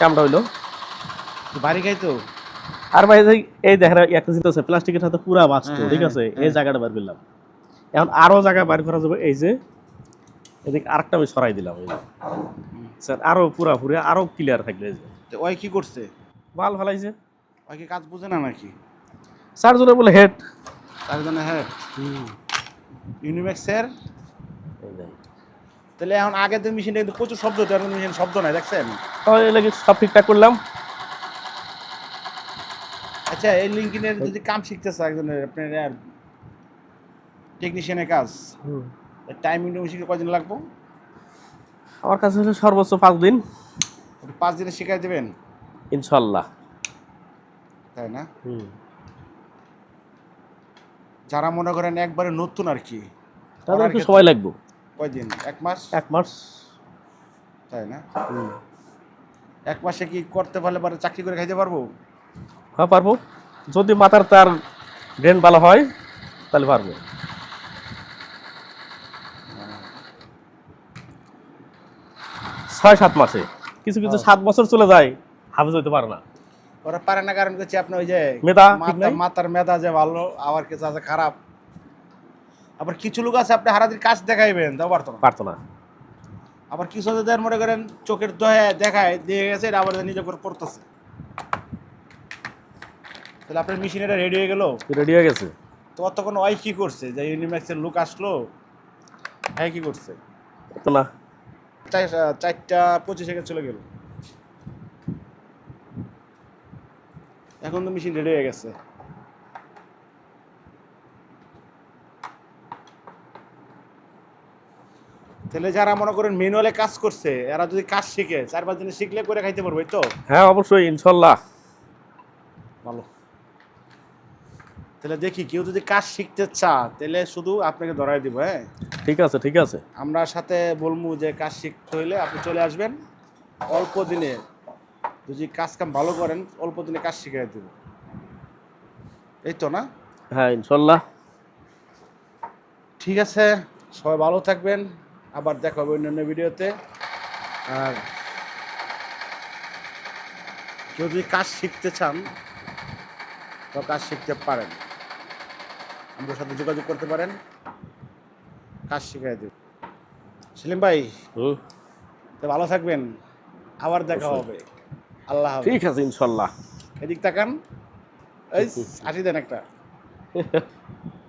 কামটা হইল। বাড়ি খাই তো। আর ভাই এই- এই দেখেন একটা জিনিস আছে প্লাস্টিকের সাথে পুরা বাঁচতো হ্যাঁ, ঠিক হ্যাঁ, আছে? এই হ্যাঁ। জায়গাটা বার করলাম। এখন আরও জায়গা বার করা যাবে এই যে এদিকে আরেকটা আমি সরাই দিলাম এই। স্যার আরও পুরা পুরি আরও ক্লিয়ার থাকবে এই যে। ওই কি করছে? মাল ফেলাইছে। ওই কি কাজ বুঝে না নাকি? চার জনে বলে হেড। তার জন্য হ্যাঁ ইউনিম্যাক্সের এই যে। তাহলে এখন আগে তো মেশিনটা কিন্তু প্রচুর শব্দ হতো এখন মেশিন শব্দ নাই দেখছেন? তো এই লাগে সব ঠিকঠাক করলাম। আচ্ছা এই লিঙ্কিনের যদি কাম শিখতে চায় একজনের আপনার টেকনিশিয়ানের কাজ টাইম উইন্ডো মেশিনে কয়দিন লাগবো? আমার কাছে হলো সর্বোচ্চ পাঁচ দিন। পাঁচ দিনে শিখাই দেবেন? ইনশাল্লাহ। তাই না? হুম। যারা মনে করেন একবারে নতুন আর কি তাদের করার একটু সময় লাগবে। কয়দিন? এক মাস? এক মাস। তাই না? এক মাসে কি করতে পারলে পরে চাকরি করে খাইতে পারব? হ্যাঁ পারব। যদি মাথার তার ড্রেন ভালো হয় তাহলে পারব। ছয় সাত মাসে। কিছু কিছু সাত বছর চলে যায় হাফেজ হইতে পারে না। ওরা পারে না কারণ হচ্ছে আপনি ওই যে মেধা মাথার মেধা যে ভালো আবার কিছু আছে খারাপ। আবার কিছু লোক আছে আপনি হারাদির কাজ দেখাইবেন তাও পারতো না। পারতো না। আবার কিছু যাদের মনে করেন চোখের দয়া দেখায় দিয়ে গেছে এটা আবার নিজে করে করতেছে তাহলে আপনার মেশিন এটা রেডি হয়ে গেল? রেডি হয়ে গেছে। তো তখন ওই কি করছে? যে ইউনিম্যাক্সের লোক আসলো হ্যাঁ কি করছে? তো না। চার- চারটা পঁচিশে চলে গেল। এখন তো মেশিন রেডি হয়ে গেছে। তাহলে যারা মনে করেন ম্যানুয়ালে কাজ করছে এরা যদি কাজ শিখে চার পাঁচ দিনে শিখলে করে খাইতে পারবে তো? হ্যাঁ অবশ্যই ইনশাল্লাহ। ভালো। তাহলে দেখি কেউ যদি কাজ শিখতে চা তাহলে শুধু আপনাকে ধরাই দিব হ্যাঁ? ঠিক আছে ঠিক আছে। আমরা সাথে বলব যে কাজ শিখতে হইলে আপনি চলে আসবেন অল্প দিনে। যদি কাজ কাম ভালো করেন অল্প দিনে কাজ শিখিয়ে দেব। এই তো না? হ্যাঁ ইনশাল্লাহ। ঠিক আছে সবাই ভালো থাকবেন। আবার দেখা হবে অন্যান্য ভিডিওতে। আর যদি কাজ শিখতে চান তো কাজ শিখতে পারেন। আমাদের সাথে যোগাযোগ করতে পারেন। কাজ শিখিয়ে দেব। সেলিম ভাই তো ভালো থাকবেন। আবার দেখা হবে। আল্লাহ ঠিক আছে ইনশাল্লাহ। এদিক তাকান। এই হাসি দেন একটা।